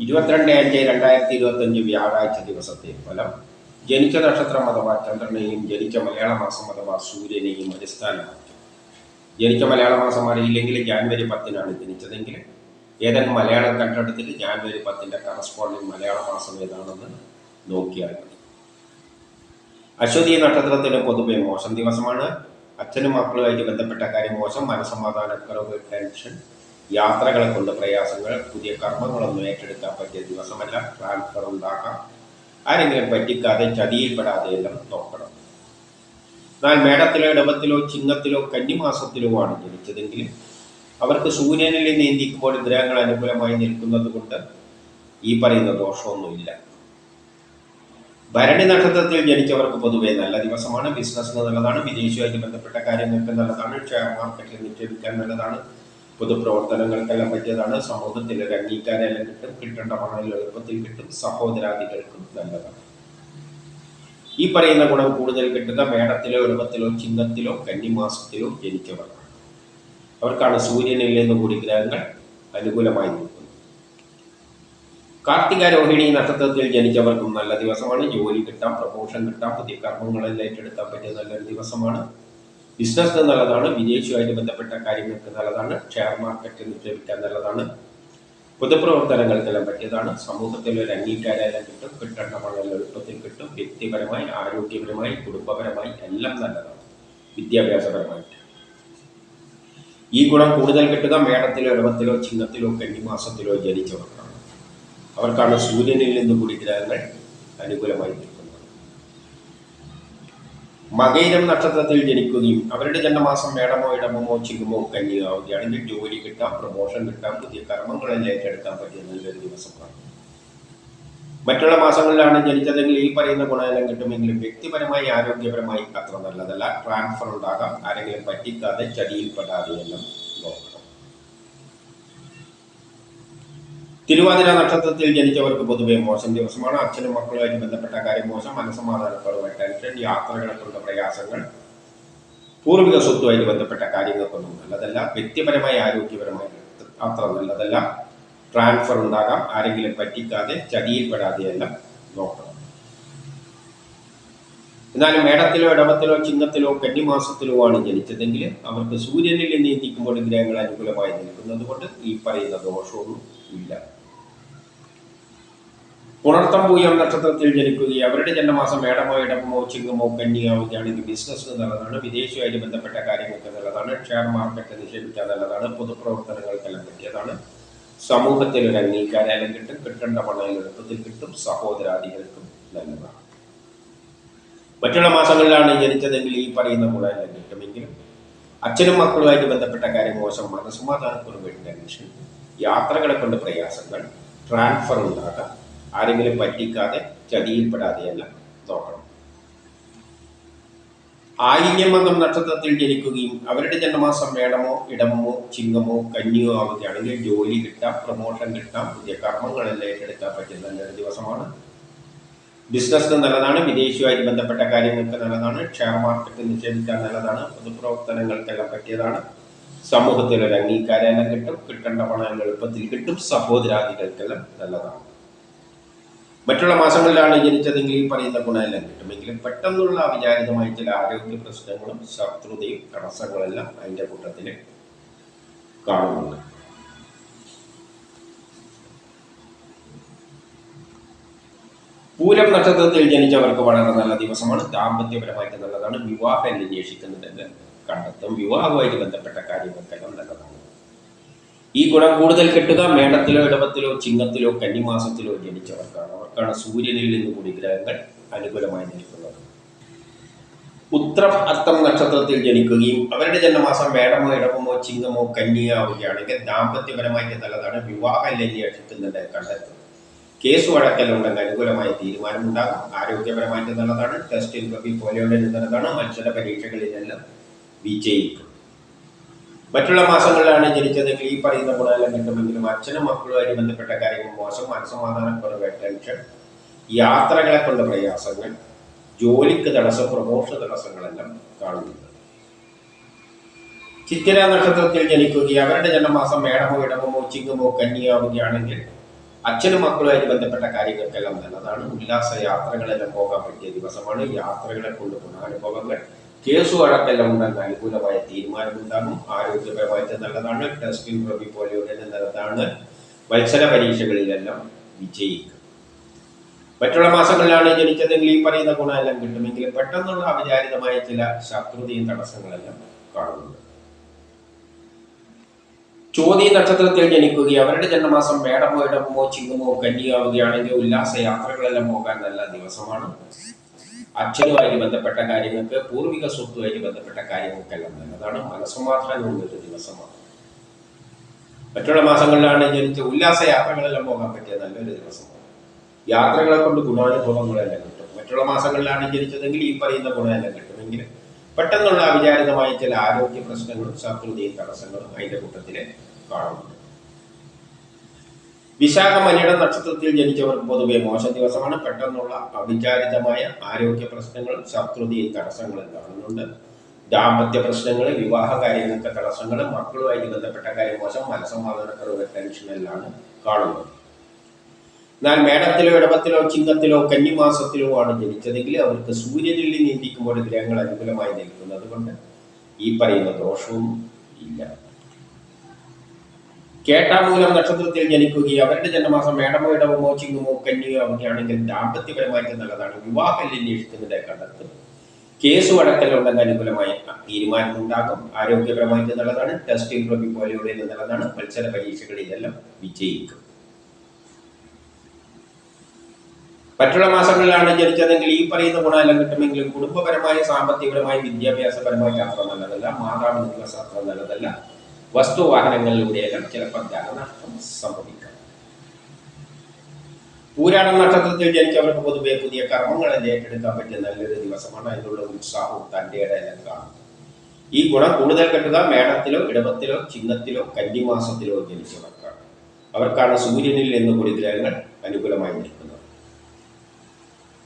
ഇരുപത്തിരണ്ട് അഞ്ച് രണ്ടായിരത്തി ഇരുപത്തഞ്ച് വ്യാഴാഴ്ച ദിവസത്തെ ഫലം ജനിച്ച നക്ഷത്രം അഥവാ ചന്ദ്രനെയും ജനിച്ച മലയാള മാസം അഥവാ സൂര്യനെയും അടിസ്ഥാനമാക്കി. ജനിച്ച മലയാള മാസം അറിയില്ലെങ്കിൽ ജാനുവരി പത്തിനാണ് ജനിച്ചതെങ്കിൽ ഏതെങ്കിലും മലയാളം കണ്ടെടുത്തിട്ട് ജാനുവരി പത്തിന്റെ കറസ്പോണ്ടിങ് മലയാള മാസം ഏതാണെന്ന് നോക്കിയാൽ മതി. അശ്വതി നക്ഷത്രത്തിന് പൊതുവെ മോശം ദിവസമാണ്. അച്ഛനും മക്കളുമായിട്ട് ബന്ധപ്പെട്ട കാര്യം മോശം. മനസമാധാനക്കുറവ് ടെൻഷൻ യാത്രകളെ കൊണ്ട് പ്രയാസങ്ങൾ പുതിയ കർമ്മങ്ങളൊന്നും ഏറ്റെടുക്കാൻ പറ്റിയ ദിവസമല്ല. ട്രാൻസ്ഫർ ഉണ്ടാക്കാം. ആരെങ്കിലും പറ്റിക്കാതെ ചതിയിൽപ്പെടാതെ എല്ലാം നോക്കണം. എന്നാൽ മേടത്തിലോ ഇടവത്തിലോ ചിങ്ങത്തിലോ കന്നിമാസത്തിലോ ആണ് ജനിച്ചതെങ്കിൽ അവർക്ക് സൂര്യനിൽ നീന്തിക്കുമ്പോൾ ഗ്രഹങ്ങൾ അനുകൂലമായി നിൽക്കുന്നത് കൊണ്ട് ഈ പറയുന്ന ദോഷമൊന്നുമില്ല. ഭരണി നക്ഷത്രത്തിൽ ജനിച്ചവർക്ക് പൊതുവേ നല്ല ദിവസമാണ്. ബിസിനസ്സിന് നല്ലതാണ്. വിദേശവുമായിട്ട് ബന്ധപ്പെട്ട കാര്യങ്ങൾക്ക് നല്ലതാണ്. ഷെയർ മാർക്കറ്റിൽ നിക്ഷേപിക്കാൻ നല്ലതാണ്. പൊതുപ്രവർത്തനങ്ങൾക്കെല്ലാം പറ്റിയതാണ്. സമൂഹത്തിൽ ഒരു അംഗീകാരമെല്ലാം കിട്ടും കിട്ടേണ്ട പണം എളുപ്പത്തിൽ കിട്ടും. സഹോദരാദികൾക്കും നല്ലതാണ്. ഈ പറയുന്ന ഗുണം കൂടുതൽ കിട്ടുക മേടത്തിലോ എളുപ്പത്തിലോ ചിഹ്നത്തിലോ കന്നിമാസത്തിലോ ജനിക്കവർക്കാണ് അവർക്കാണ് സൂര്യനിൽ നിന്ന് കൂടി ഗ്രഹങ്ങൾ അനുകൂലമായി നിൽക്കുന്നത്. കാർത്തിക രോഹിണി നക്ഷത്രത്തിൽ ജനിച്ചവർക്കും നല്ല ദിവസമാണ്. ജോലി കിട്ടാം പ്രമോഷൻ കിട്ടാം പുതിയ കർമ്മങ്ങളെല്ലാം ഏറ്റെടുക്കാൻ പറ്റിയ നല്ലൊരു ദിവസമാണ്. ബിസിനസ് നല്ലതാണ് വിദേശിയുമായിട്ട് ബന്ധപ്പെട്ട കാര്യങ്ങൾക്ക് നല്ലതാണ് ഷെയർ മാർക്കറ്റിൽ നിക്ഷേപിക്കാൻ നല്ലതാണ് പൊതുപ്രവർത്തനങ്ങൾക്കെല്ലാം പറ്റിയതാണ് സമൂഹത്തിൽ ഒരു അംഗീകാരം കിട്ടും കിട്ടേണ്ട പണം എളുപ്പത്തിൽ കിട്ടും വ്യക്തിപരമായി ആരോഗ്യപരമായി കുടുംബപരമായി എല്ലാം നല്ലതാണ് വിദ്യാഭ്യാസപരമായിട്ട്. ഈ ഗുണം കൂടുതൽ കിട്ടുക മേടത്തിലോ ഇടവത്തിലോ ചിഹ്നത്തിലോ കന്നിമാസത്തിലോ ജനിച്ചവർക്കാണ്. അവർക്കാണ് സൂര്യനിൽ നിന്ന് കൂടി ഗ്രഹങ്ങൾ അനുകൂലമായി നിൽക്കുന്നത് മകയിരം നക്ഷത്രത്തിൽ ജനിക്കുകയും അവരുടെ ജന്മമാസം മേടമോ ഇടമോ ചിങ്ങമോ കന്യകാവുകയാണെങ്കിൽ ജോലി കിട്ടാം പ്രമോഷൻ കിട്ടാം പുതിയ കർമ്മങ്ങളെ ഏറ്റെടുക്കാൻ പറ്റിയ നല്ലൊരു ദിവസമാണ് മറ്റുള്ള മാസങ്ങളിലാണ് ജനിച്ചതെങ്കിൽ ഈ പറയുന്ന ഗുണമെല്ലാം കിട്ടുമെങ്കിലും വ്യക്തിപരമായി ആരോഗ്യപരമായി അത്ര നല്ലതല്ല. ട്രാൻസ്ഫർ ഉണ്ടാകാം. ആരെങ്കിലും പറ്റിക്കാതെ ചതിയിൽപ്പെടാതെ എല്ലാം നോക്കണം തിരുവാതിര നക്ഷത്രത്തിൽ ജനിച്ചവർക്ക് പൊതുവെ മോശം ദിവസമാണ്. അച്ഛനും മക്കളുമായിട്ട് ബന്ധപ്പെട്ട കാര്യം മോശം. മനസ്സമാധാനക്കുറവ് ടെൻഷൻ യാത്രകളെ പ്രയാസങ്ങൾ പൂർവിക സ്വത്തുമായിട്ട് ബന്ധപ്പെട്ട കാര്യങ്ങൾക്കൊന്നും നല്ലതല്ല. വ്യക്തിപരമായി ആരോഗ്യപരമായി അത്ര നല്ലതല്ല. ട്രാൻസ്ഫർ ഉണ്ടാകാം. ആരെങ്കിലും പറ്റിക്കാതെ ചതിയിൽപ്പെടാതെയെല്ലാം നോക്കണം. എന്നാലും മേടത്തിലോ ഇടവത്തിലോ ചിങ്ങത്തിലോ കന്നിമാസത്തിലോ ആണ് ജനിച്ചതെങ്കിൽ അവർക്ക് സൂര്യനിൽ നീന്തിക്കുമ്പോൾ ഗ്രഹങ്ങൾ അനുകൂലമായി നിൽക്കുന്നത് കൊണ്ട് ഈ പറയുന്ന ദോഷമൊന്നും ഇല്ല. പുണർത്തം പൂയം നക്ഷത്രത്തിൽ ജനിക്കുകയും അവരുടെ ജന്മമാസം മേടമോ ഇടമോ ചിങ്ങമോ കന്യാവുകയാണെങ്കിൽ ബിസിനസ് നല്ലതാണ് വിദേശമായിട്ട് ബന്ധപ്പെട്ട കാര്യങ്ങൾക്ക് നല്ലതാണ് ഷെയർ മാർക്കറ്റ് നിക്ഷേപിക്കാൻ നല്ലതാണ് പൊതുപ്രവർത്തനങ്ങൾക്കെല്ലാം പറ്റിയതാണ്. സമൂഹത്തിൽ ഒരു അംഗീകാരം കിട്ടും കിട്ടേണ്ട പണം എളുപ്പത്തിൽ കിട്ടും സഹോദരാദികൾക്കും നല്ലതാണ്. മറ്റുള്ള മാസങ്ങളിലാണ് ജനിച്ചതെങ്കിൽ ഈ പറയുന്ന ഗുണമെല്ലാം കിട്ടുമെങ്കിലും അച്ഛനും മക്കളുമായിട്ട് ബന്ധപ്പെട്ട കാര്യം മോശം മനസ്സമാധാനക്കുറവ് ടെൻഷൻ. യാത്രകളെ കൊണ്ട് പ്രയാസങ്ങൾ ട്രാൻസ്ഫർ ഉണ്ടാകാം. ആരെങ്കിലും പറ്റിക്കാതെ ചതിയിൽപ്പെടാതെയെല്ലാം നോക്കണം. ആയില്യമംഗം നക്ഷത്രത്തിൽ ജനിക്കുകയും അവരുടെ ജന്മമാസം മേടമോ ഇടമോ ചിങ്ങമോ കന്നിയോ ആവുകയാണെങ്കിൽ ജോലി കിട്ടാം പ്രൊമോഷൻ കിട്ടാം പുതിയ കർമ്മങ്ങളെല്ലാം ഏറ്റെടുക്കാൻ പറ്റിയ നല്ലൊരു ദിവസമാണ്. ബിസിനസ്സിന് നല്ലതാണ് വിദേശിയുമായി ബന്ധപ്പെട്ട കാര്യങ്ങൾക്ക് നല്ലതാണ് ഷെയർ മാർക്കറ്റ് നിക്ഷേപിക്കാൻ നല്ലതാണ് പൊതുപ്രവർത്തനങ്ങൾക്കെല്ലാം പറ്റിയതാണ്. സമൂഹത്തിൽ ഒരു അംഗീകാരം കിട്ടും കിട്ടേണ്ട പണം എളുപ്പത്തിൽ കിട്ടും സഹോദരാദികൾക്കെല്ലാം നല്ലതാണ്. മറ്റുള്ള മാസങ്ങളിലാണ് ജനിച്ചതെങ്കിൽ ഈ പറയുന്ന ഗുണമെല്ലാം കിട്ടുമെങ്കിലും പെട്ടെന്നുള്ള അവിചാരിതമായ ചില ആരോഗ്യ പ്രശ്നങ്ങളും ശത്രുതയും തടസ്സങ്ങളെല്ലാം അതിന്റെ കൂട്ടത്തിൽ കാണുന്നുണ്ട്. പൂരം നക്ഷത്രത്തിൽ ജനിച്ചവർക്ക് വളരെ നല്ല ദിവസമാണ്. ദാമ്പത്യപരമായിട്ട് നല്ലതാണ്. വിവാഹം അന്വേഷിക്കുന്നുണ്ടെന്ന് കണ്ടെത്തും. വിവാഹവുമായിട്ട് ബന്ധപ്പെട്ട കാര്യങ്ങൾക്കെല്ലാം നല്ലതാണ്. ഈ ഗുണം കൂടുതൽ കിട്ടുക മേടത്തിലോ ഇടവത്തിലോ ചിങ്ങത്തിലോ കന്നിമാസത്തിലോ ജനിച്ചവർക്കാണ്. അവർക്കാണ് സൂര്യനിൽ നിന്ന് കൂടി ഗ്രഹങ്ങൾ അനുകൂലമായി നിൽക്കുന്നത്. ഉത്രം അത്തം നക്ഷത്രത്തിൽ ജനിക്കുകയും അവരുടെ ജന്മമാസം മേടമോ ഇടവമോ ചിങ്ങമോ കന്യയാവുകയാണെങ്കിൽ ദാമ്പത്യപരമായിട്ട് നല്ലതാണ്. വിവാഹം അന്വേഷിക്കുന്നുണ്ട് കണ്ടെത്തും കേസ് വഴക്കലുണ്ടെങ്കിൽ അനുകൂലമായ തീരുമാനമുണ്ടാകും ആരോഗ്യപരമായിട്ട് നല്ലതാണ്. ടെസ്റ്റിൽ കപ്പി പോലെയുള്ള നല്ലതാണ്. മത്സര പരീക്ഷകളിലെല്ലാം വിജയിക്കും. മറ്റുള്ള മാസങ്ങളിലാണ് ജനിച്ചതെങ്കിൽ ഈ പറയുന്ന ഗുണമെല്ലാം കിട്ടുമെങ്കിലും അച്ഛനും മക്കളുമായിട്ട് ബന്ധപ്പെട്ട കാര്യങ്ങൾ മോശം മനസ്സമാധാനക്കുറവ് ടെൻഷൻ യാത്രകളെ കൊണ്ട് പ്രയാസങ്ങൾ ജോലിക്ക് തടസ്സം പ്രമോഷൻ തടസ്സങ്ങളെല്ലാം കാണുന്നുണ്ട്. ചിത്തിര നക്ഷത്രത്തിൽ ജനിക്കുകയും അവരുടെ ജന്മമാസം മേടമോ ഇടമോ ചിങ്ങമോ കന്യാവുകയാണെങ്കിൽ അച്ഛനും മക്കളുമായിട്ട് ബന്ധപ്പെട്ട കാര്യങ്ങൾക്കെല്ലാം നല്ലതാണ്. ഉല്ലാസ യാത്രകളെല്ലാം പോകാൻ പറ്റിയ ദിവസമാണ്. യാത്രകളെ കൊണ്ട് ഗുണാനുഭവങ്ങൾ കേസു വഴക്കെല്ലാം അനുകൂലമായ തീരുമാനമുണ്ടാകും ആരോഗ്യപരമായിട്ട് നല്ലതാണ്. ടെസ്റ്റിൻ പ്രവി പോലെയുള്ള നല്ലതാണ്. മത്സര പരീക്ഷകളിലെല്ലാം വിജയിക്കും. മറ്റുള്ള മാസങ്ങളിലാണ് ജനിച്ചതെങ്കിൽ ഈ പറയുന്ന ഗുണമെല്ലാം കിട്ടുമെങ്കിൽ പെട്ടെന്നുള്ള അവിചാരിതമായ ചില ശത്രുതയും തടസ്സങ്ങളെല്ലാം കാണുന്നുണ്ട്. ചോതി നക്ഷത്രത്തിൽ ജനിക്കുകയും അവരുടെ ജന്മമാസം മേടമോ ഇടമോ ചിങ്ങമോ കന്നിയാവുകയാണെങ്കിൽ ഉല്ലാസ യാത്രകളെല്ലാം പോകാൻ നല്ല ദിവസമാണ്. അച്ഛനുമായിട്ട് ബന്ധപ്പെട്ട കാര്യങ്ങൾക്ക് പൂർവിക സ്വത്തുമായിട്ട് ബന്ധപ്പെട്ട കാര്യങ്ങൾക്കെല്ലാം നല്ലതാണ് മനസ്സമാധാനമുള്ള ഒരു ദിവസമാണ്. മറ്റുള്ള മാസങ്ങളിലാണ് ജനിച്ച ഉല്ലാസ യാത്രകളെല്ലാം പോകാൻ പറ്റിയ നല്ലൊരു ദിവസമാണ്. യാത്രകളെ കൊണ്ട് ഗുണാനുഭവങ്ങളെല്ലാം കിട്ടും. മറ്റുള്ള മാസങ്ങളിലാണ് ജനിച്ചതെങ്കിൽ ഈ പറയുന്ന ഗുണമെല്ലാം കിട്ടുമെങ്കിൽ പെട്ടെന്നുള്ള അവിചാരിതമായ ചില ആരോഗ്യ പ്രശ്നങ്ങളും സകൃതിയും തടസ്സങ്ങളും അതിന്റെ കൂട്ടത്തിലെ കാണുന്നുണ്ട്. വിശാഖ മനിയുടെ നക്ഷത്രത്തിൽ ജനിച്ചവർക്ക് പൊതുവെ മോശം ദിവസമാണ്. പെട്ടെന്നുള്ള അവിചാരിതമായ ആരോഗ്യ പ്രശ്നങ്ങൾ ശത്രുതയിൽ തടസ്സങ്ങളും കാണുന്നുണ്ട്. ദാമ്പത്യ പ്രശ്നങ്ങൾ വിവാഹ കാര്യങ്ങൾക്ക് തടസ്സങ്ങൾ മക്കളുമായിട്ട് ബന്ധപ്പെട്ട കാര്യം മോശം മനസ്സമാധാനക്കുറവ് ടെൻഷനിലാണ് കാണുന്നത്. എന്നാൽ മേടത്തിലോ ഇടവത്തിലോ ചിങ്ങത്തിലോ കന്നിമാസത്തിലോ ആണ് ജനിച്ചതെങ്കിൽ അവർക്ക് സൂര്യനിൽ നീന്തിക്കുമ്പോൾ ഗ്രഹങ്ങൾ അനുകൂലമായി നിൽക്കുന്നത് കൊണ്ട് ഈ പറയുന്ന ദോഷവും ഇല്ല. കേട്ടാമൂലം നക്ഷത്രത്തിൽ ജനിക്കുകയും അവരുടെ ജന്മമാസം മേടമോ ഇടവമോ ചിങ്ങമോ കന്നിയോ അവധിയാണെങ്കിൽ ദാമ്പത്യപരമായിട്ട് നല്ലതാണ് വിവാഹം അന്വേഷിക്കുന്നതിന്റെ കണ്ടെത്തും കേസ് വഴക്കലുണ്ടെങ്കിൽ അനുകൂലമായ തീരുമാനം ഉണ്ടാകും. ആരോഗ്യപരമായിട്ട് നല്ലതാണ് ടെസ്റ്റിംഗ് ട്രോഫി പോലെയുള്ള നല്ലതാണ് മത്സര പരീക്ഷകളിലെല്ലാം വിജയിക്കും. മറ്റുള്ള മാസങ്ങളിലാണ് ജനിച്ചതെങ്കിൽ ഈ പറയുന്ന ഗുണമെല്ലാം കിട്ടുമെങ്കിലും കുടുംബപരമായ സാമ്പത്തികപരമായ വിദ്യാഭ്യാസപരമായിട്ട് അത്ര നല്ലതല്ല. മാതാവിനുള്ള അത്ര നല്ലതല്ല. വസ്തുവാഹനങ്ങളിലൂടെയെല്ലാം ചിലപ്പോൾ ധനനഷ്ടം സംഭവിക്കാം പൂരാട നക്ഷത്രത്തിൽ ജനിച്ചവർക്ക് പൊതുവെ പുതിയ കർമ്മങ്ങളെ ഏറ്റെടുക്കാൻ പറ്റിയ നല്ലൊരു ദിവസമാണ് അതിനുള്ള ഉത്സാഹവും തന്റെ ഇടയിലും കാണുന്നത്. ഈ ഗുണം കൂടുതൽ കിട്ടുക മേടത്തിലോ ഇടവത്തിലോ ചിഹ്നത്തിലോ കന്നിമാസത്തിലോ ജനിച്ചവർക്കാണ്. അവർക്കാണ് സൂര്യനിൽ നിന്ന് കൂടി ഗ്രഹങ്ങൾ അനുകൂലമായി നിൽക്കുന്നത്.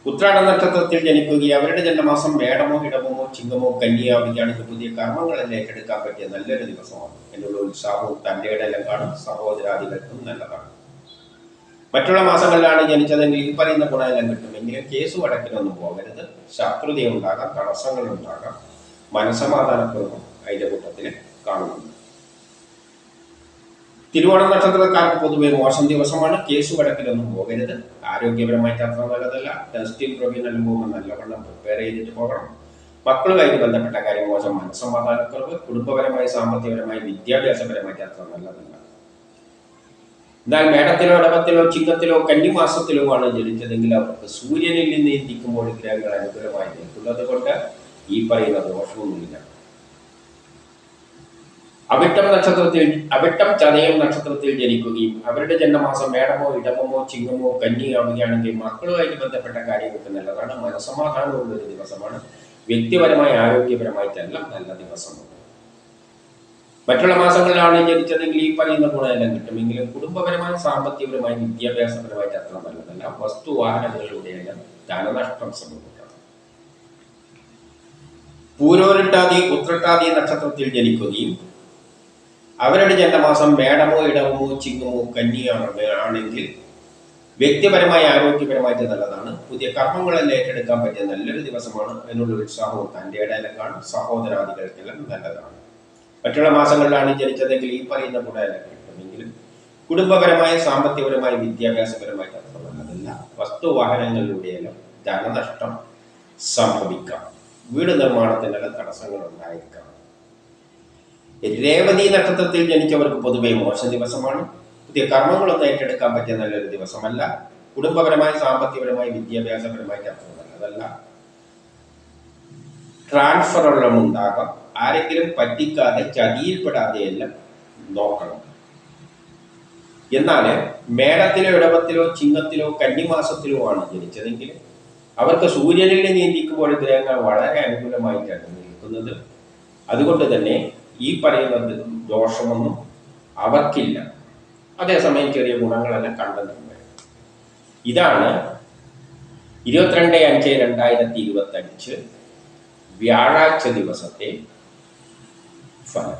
ഉത്രാട നക്ഷത്രത്തിൽ ജനിക്കുകയും അവരുടെ ജന്മമാസം വേടമോ ഇടമോ ചിങ്ങമോ കന്യാവുകയാണെങ്കിൽ പുതിയ കർമ്മങ്ങളെല്ലാം ഏറ്റെടുക്കാൻ പറ്റിയ നല്ലൊരു ദിവസമാണ്. എന്നുള്ള ഉത്സാഹവും തന്റെ കാണും. സഹോദരാദികൾക്കും നല്ലതാണ്. മറ്റുള്ള മാസങ്ങളിലാണ് ജനിച്ചതെങ്കിൽ ഈ പറയുന്ന ഗുണമെല്ലാം കിട്ടും. എങ്കിലും കേസ് വടക്കിനൊന്നും പോകരുത്. ശത്രുതയുണ്ടാകാം തടസ്സങ്ങൾ ഉണ്ടാകാം അതിന്റെ കൂട്ടത്തിൽ കാണുന്നുണ്ട്. തിരുവോണ നക്ഷത്രക്കാർക്ക് പൊതുവെ മോശം ദിവസമാണ്. കേസ് വഴക്കിലൊന്നും പോകരുത്. ആരോഗ്യപരമായിട്ട് അത്ര നല്ലതല്ല. ടെസ്റ്റിംഗ് പ്രൊവീനെല്ലാം പോകുമ്പോൾ നല്ലവണ്ണം പ്രിപ്പയർ ചെയ്തിട്ട് പോകണം. മക്കളുമായിട്ട് ബന്ധപ്പെട്ട കാര്യം മോശം മനസ്സമാധാനക്കുറവ് കുടുംബപരമായി സാമ്പത്തികപരമായി വിദ്യാഭ്യാസപരമായിട്ട് അത്ര നല്ലതല്ല. എന്നാൽ മേടത്തിലോ ഇടവത്തിലോ ചിങ്ങത്തിലോ കന്നിമാസത്തിലോ ആണ് ജനിച്ചതെങ്കിൽ അവർക്ക് സൂര്യനിൽ നിന്ന് ഇരിക്കുമ്പോൾ ഗ്രഹങ്ങൾ അനുകൂലമായി നിൽക്കുന്നത് കൊണ്ട് ഈ പറയുന്ന ദോഷമൊന്നുമില്ല. അവിട്ടം നക്ഷത്രത്തിൽ അവിട്ടം ചതയം നക്ഷത്രത്തിൽ ജനിക്കുകയും അവരുടെ ജന്മമാസം മേടമോ ഇടമോ ചിങ്ങമോ കന്നിയാവുകയാണെങ്കിൽ മക്കളുമായിട്ട് ബന്ധപ്പെട്ട കാര്യങ്ങൾക്ക് നല്ലതാണ്. മനസമാധാനമുള്ള ഒരു ദിവസമാണ്. വ്യക്തിപരമായി ആരോഗ്യപരമായിട്ടെല്ലാം നല്ല ദിവസമാണ്. മറ്റുള്ള മാസങ്ങളിലാണ് ജനിച്ചതെങ്കിൽ ഈ പറയുന്ന ഗുണമെല്ലാം കിട്ടുമെങ്കിലും കുടുംബപരമായി സാമ്പത്തികപരമായി വിദ്യാഭ്യാസപരമായിട്ട് അത്ര നല്ലതല്ല. വസ്തു വാഹനങ്ങളിലൂടെയെല്ലാം ധനനഷ്ടം സംഭവിക്കാം. പൂരോരിട്ടാതി ഉത്രട്ടാതി നക്ഷത്രത്തിൽ ജനിക്കുകയും അവരുടെ ജന്മമാസം മേടമോ ഇടമോ ചിങ്ങമോ കന്നിയാണോ ആണെങ്കിൽ വ്യക്തിപരമായി ആരോഗ്യപരമായിട്ട് നല്ലതാണ്. പുതിയ കർമ്മങ്ങളെല്ലാം ഏറ്റെടുക്കാൻ പറ്റിയ നല്ലൊരു ദിവസമാണ്. അതിനുള്ള ഉത്സാഹവും തന്റെ ഇടയിലും കാണും. സഹോദരാദികൾക്കെല്ലാം നല്ലതാണ്. മറ്റുള്ള മാസങ്ങളിലാണ് ജനിച്ചതെങ്കിൽ ഈ പറയുന്ന ഗുണമെല്ലാം കിട്ടുമെങ്കിലും കുടുംബപരമായ സാമ്പത്തികപരമായ വിദ്യാഭ്യാസപരമായിട്ട് അത്ര നല്ലതല്ല. വസ്തുവാഹനങ്ങളിലൂടെയെല്ലാം ധനനഷ്ടം സംഭവിക്കാം. വീട് നിർമ്മാണത്തിനെല്ലാം തടസ്സങ്ങൾ ഉണ്ടായിരിക്കാം രേവതി നക്ഷത്രത്തിൽ ജനിച്ചവർക്ക് പൊതുവെ മോശ ദിവസമാണ്. പുതിയ കർമ്മങ്ങളൊന്നും ഏറ്റെടുക്കാൻ പറ്റിയ നല്ലൊരു ദിവസമല്ല. കുടുംബപരമായി സാമ്പത്തികപരമായി വിദ്യാഭ്യാസപരമായി അത്ര നല്ലതല്ല ട്രാൻസ്ഫറുകളും ഉണ്ടാകാം. ആരെങ്കിലും പറ്റിക്കാതെ ചതിയിൽപ്പെടാതെ എല്ലാം നോക്കണം. എന്നാൽ മേടത്തിലോ ഇടവത്തിലോ ചിങ്ങത്തിലോ കന്നിമാസത്തിലോ ആണ് ജനിച്ചതെങ്കിൽ അവർക്ക് സൂര്യനിൽ നീന്തിക്കുമ്പോൾ ഗ്രഹങ്ങൾ വളരെ അനുകൂലമായിട്ടാണ് നിൽക്കുന്നത്. അതുകൊണ്ട് തന്നെ ഈ പറയുന്നത് ദോഷമൊന്നും അവർക്കില്ല. അതേസമയം ചെറിയ ഗുണങ്ങളെല്ലാം കണ്ടെത്തുന്നത് ഇതാണ് ഇരുപത്തിരണ്ട് അഞ്ച് രണ്ടായിരത്തി ഇരുപത്തി അഞ്ച് വ്യാഴാഴ്ച ദിവസത്തെ ഫലം.